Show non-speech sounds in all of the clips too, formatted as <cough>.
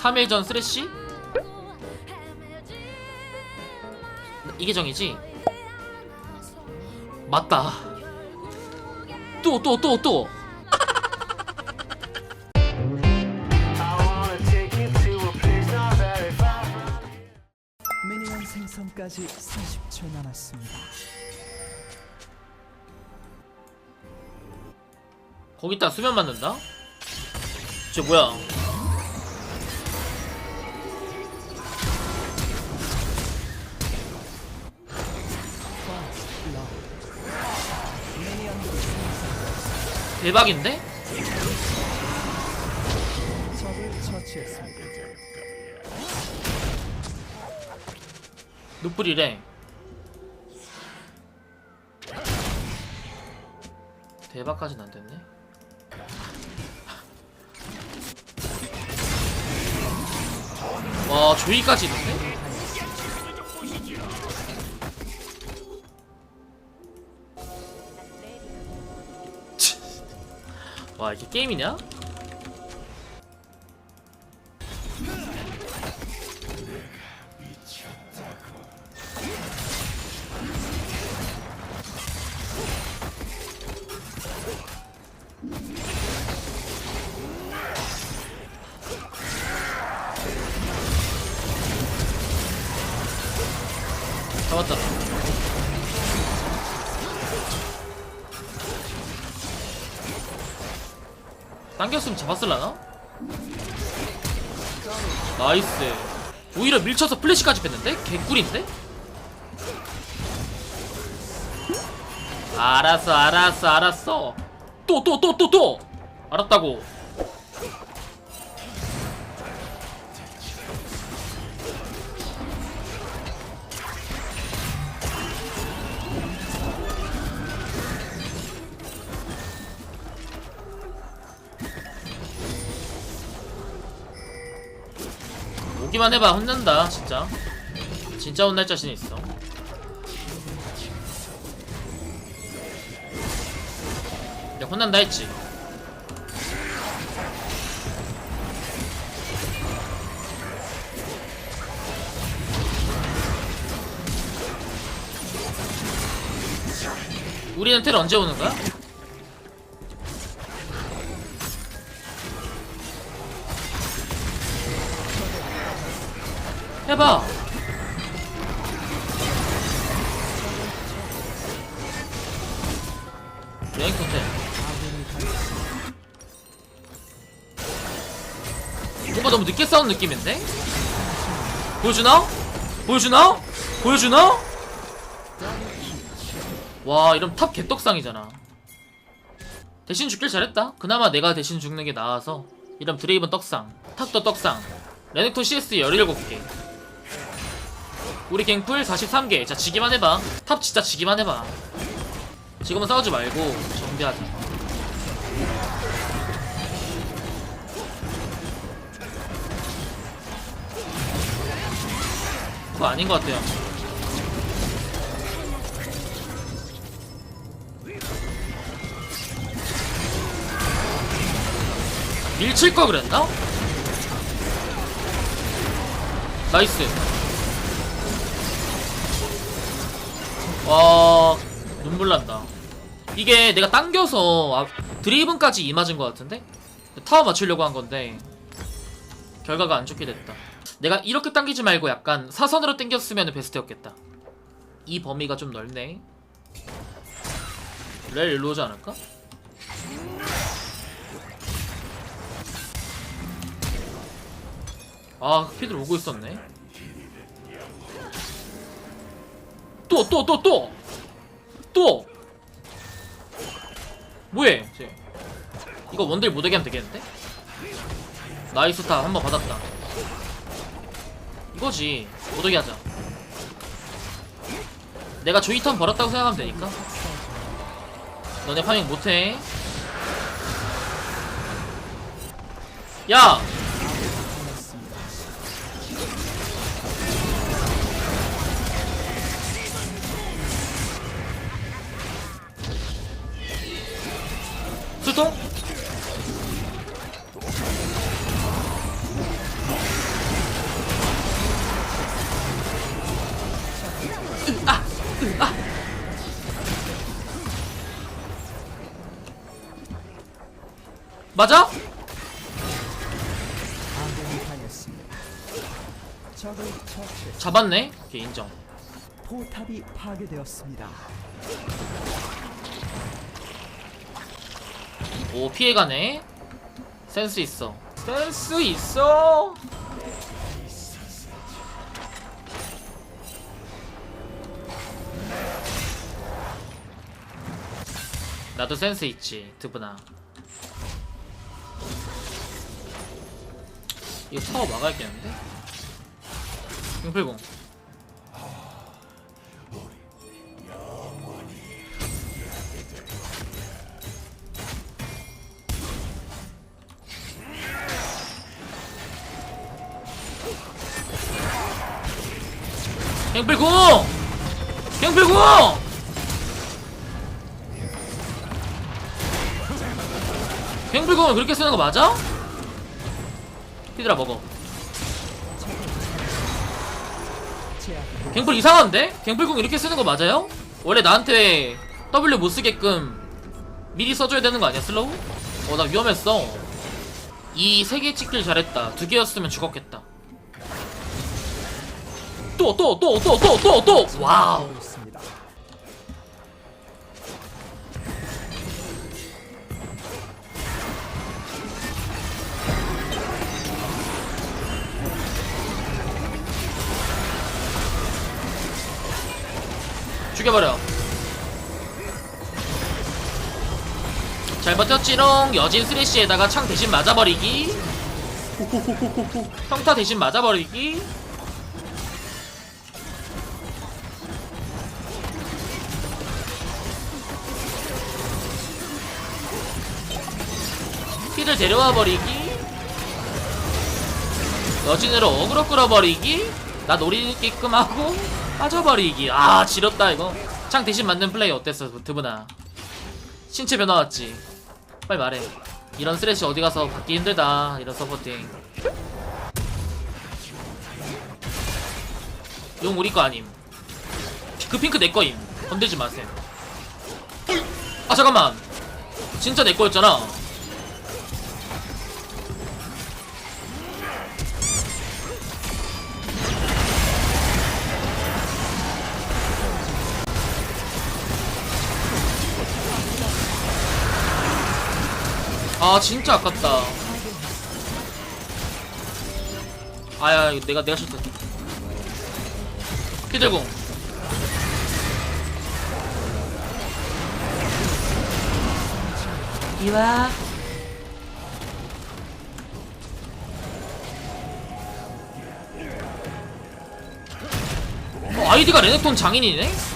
3회 전 쓰레쉬? 이게 정이지? 맞다 또 또 또 또 미니언 생성까지 30초 남았습니다. 거기다 수면 맞는다? 쟤 뭐야 대박인데? 노플이래 대박까진 안 됐네 와 조이까지 있는데? 와 이게 게임이냐? 당겼으면 잡았을라나? 나이스 오히려 밀쳐서 플래시까지 뺐는데? 개꿀인데? 알았어 알았어 알았어 또 또 또 또또 알았다고 오기만 해봐. 혼난다 진짜. 진짜 혼날 자신 있어. 내가 혼난다 했지. 우리는 텔 언제 오는 거야? 해봐. 여행 컨텐. 뭔가 너무 늦게 싸운 느낌인데? 보여주나? 보여주나? 보여주나? 와 이러면 탑 개떡상이잖아 대신 죽길 잘했다 그나마 내가 대신 죽는 게 나아서 이러면 드레이븐 떡상 탑도 떡상 레넥톤 CS 17개 우리 갱풀 43개. 자 지기만 해봐. 탑 진짜 지기만 해봐. 지금은 싸우지 말고 정비하자. 그거 아닌 것 같아요. 밀칠 거 그랬나? 나이스 와 눈물 난다. 이게 내가 당겨서 아, 드리븐까지 이 맞은 것 같은데? 타워 맞추려고 한 건데 결과가 안 좋게 됐다. 내가 이렇게 당기지 말고 약간 사선으로 당겼으면 베스트였겠다. 이 범위가 좀 넓네. 렐 일로 오지 않을까? 아 피들 오고 있었네 또 또 또 또. 또. 뭐해 쟤? 이거 원딜 못하게 하면 되겠는데? 나이스 탑한번 받았다. 이거지. 못하게 하자. 내가 조이턴 벌었다고 생각하면 되니까. 너네 파밍 못해. 야 수통? 아, 아. 맞아? 잡았네? 오케이 인정 포탑이 파괴되었습니다. 오 피해가네. 센스 있어. 센스 있어? 나도 센스 있지 드브나. 이거 타워 막아야겠는데? 680 갱필공! 갱필공! 갱필공을 그렇게 쓰는 거 맞아? 피드라 먹어. 갱플 이상한데? 갱플공 이렇게 쓰는 거 맞아요? 원래 나한테 W 못 쓰게끔 미리 써줘야 되는 거 아니야 슬로우? 어 나 위험했어 이 세 개 찍길 잘했다 두 개였으면 죽었겠다 또 또 또 또 또 또 또. 와우. 있습니다. 죽여버려. 잘 버텼지롱. 여진 스레시에다가 창 대신 맞아버리기. 평타 대신 맞아버리기 피를 데려와 버리기. 여진으로 어그로 끌어버리기. 나 노리게끔 하고 빠져버리기. 아 지렸다 이거. 창 대신 맞는 플레이 어땠어 드브나? 신체 변화 왔지. 빨리 말해. 이런 쓰레쉬 어디 가서 받기 힘들다 이런 서포팅. 용 우리 거 아님. 그 핑크 내 거임. 건들지 마세요. 아 잠깐만. 진짜 내 거였잖아 아 진짜 아깝다. 아야 이거 내가 내가 실수 피들공. 이와. 어, 아이디가 레넥톤 장인이네?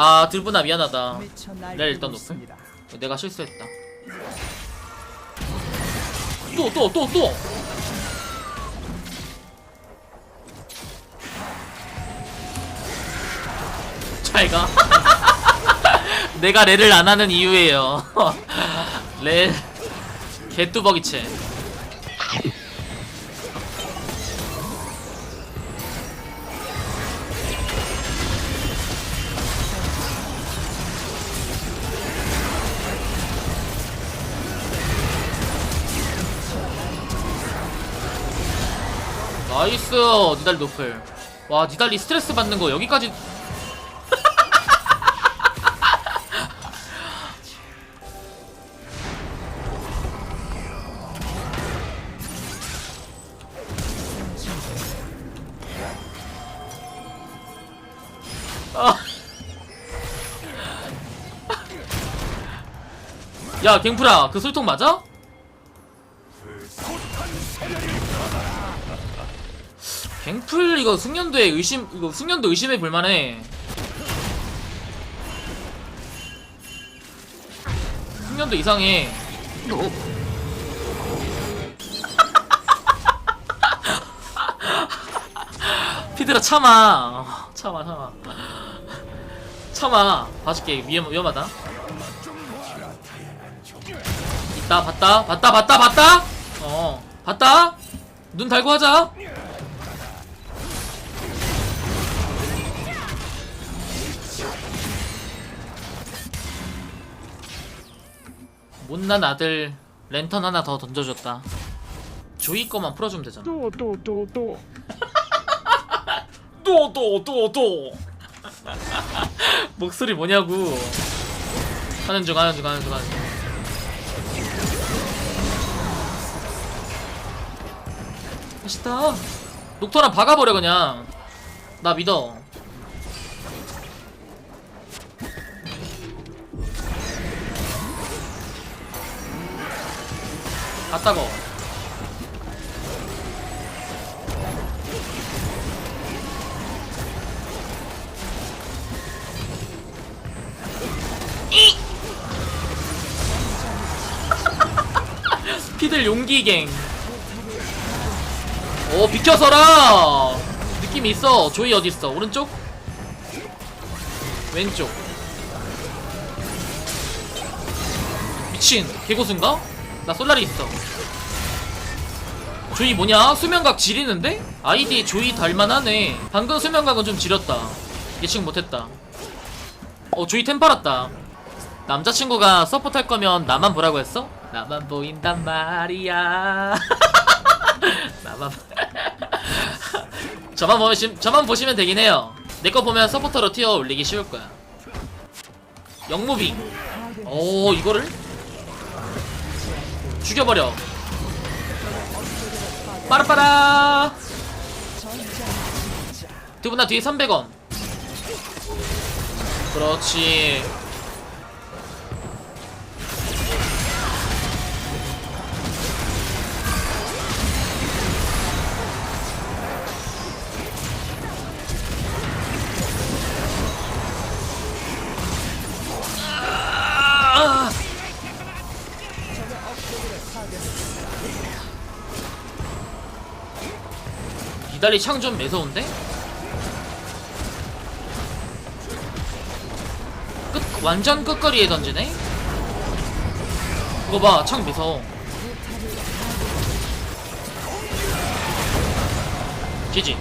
아 들분아 미안하다. 날뛰고 일단 높음 있습니다. 내가 실수했다. 또 또 또 또! 잘가? <laughs> 내가 렐을 안 하는 이유예요. <laughs> 렐 개뚜벅이체 나이스 니달리 노플 와 니달리 스트레스 받는 거 여기까지 아. <laughs> 야 갱프라 그 술통 맞아? 갱플 이거 숙련도에 의심 이거 숙련도 의심해 볼만해. 숙련도 이상해. <laughs> 피드라 참아 어, 참아 참아 참아 봐줄게 위험 위험하다. 있다 봤다 봤다 봤다 봤다 어 봤다 눈 달고 하자. 못난 아들 랜턴 하나 더 던져줬다. 조이 거만 풀어주면 되잖아. 또 또 또또. <laughs> 또 또 또 또. <laughs> 목소리 뭐냐고. 하는 중 하는 중 하는 중 하는 중. 맛있다. 녹턴아 박아버려 그냥. 나 믿어 아따거 피들 용기갱. 오 비켜서라! 느낌이 있어. 조이 어딨어? 오른쪽? 왼쪽. 미친. 개고수인가? 나 솔라리 있어. 조이 뭐냐? 수면각 지리는데? 아이디 조이 닮만하네. 방금 수면각은 좀 지렸다. 예측 못했다. 어 조이 템 팔았다. 남자친구가 서포트 할 거면 나만 보라고 했어? 나만 보인단 말이야. <laughs> 나만 <laughs> 저만 보시 저만 보시면 되긴 해요. 내 거 보면 서포터로 튀어 올리기 쉬울 거야. 영무빙. 오 이거를 죽여버려. 빠라빠라. 두분 다 뒤에 300원 그렇지 이달리 창 좀 매서운데? 끝 완전 끝거리에 던지네? 이거 봐, 창 매서. 지지.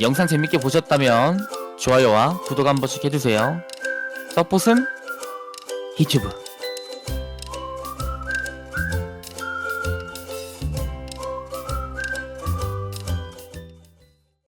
영상 재밌게 보셨다면 좋아요와 구독 한 번씩 해주세요. 서폿은 유튜브